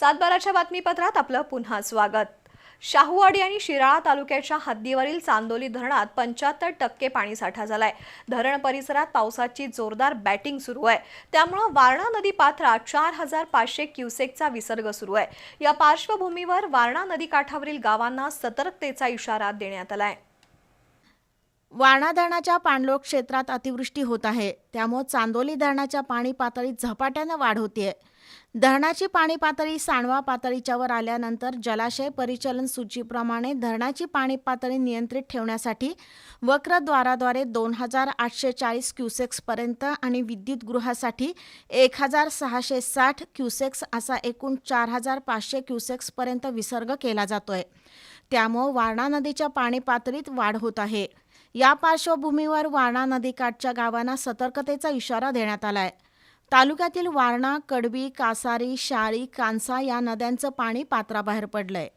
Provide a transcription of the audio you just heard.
सातबाराच्या बातमीपत्रात आपलं पुन्हा स्वागत. शाहूवाडी आणि शिराळा तालुक्याच्या हद्दीवरील चांदोली धरणात पंच्याहत्तर टक्के पाणीसाठा झालाय. धरण परिसरात पावसाची जोरदार बॅटिंग सुरू आहे. त्यामुळं वारणा नदी पात्रात चार हजार पाचशे क्युसेकचा विसर्ग सुरू आहे. या पार्श्वभूमीवर वारणा नदी काठावरील गावांना सतर्कतेचा इशारा देण्यात आलाय. वारणा धरणाच्या पाणलोट क्षेत्रात अतिवृष्टी होत आहे. त्यामुळे चांदोली धरणाच्या पाणी पातळीत झपाट्यानं वाढ होतीये. धरणाची पाणी पातळी सांडवा पातळीच्या वर आल्यानंतर जलाशय परिचलन सूचीप्रमाणे धरणाची पाणी पातळी नियंत्रित ठेवण्यासाठी वक्रद्वाराद्वारे दोन हजार आठशे चाळीस क्युसेक्सपर्यंत आणि विद्युतगृहासाठी एक हजार सहाशे साठ क्युसेक्स असा एकूण चार हजार पाचशे क्युसेक्सपर्यंत विसर्ग केला जातोय. त्यामुळे वारणा नदीच्या पाणी पातळीत वाढ होत आहे. या पार्श्वभूमीवर वारणा नदीकाठच्या गावांना सतर्कतेचा इशारा देण्यात आलाय. तालुक्यातील वारणा कडबी कासारी शाळी कांसा या नद्यांचं पाणी पात्राबाहेर पडलंय.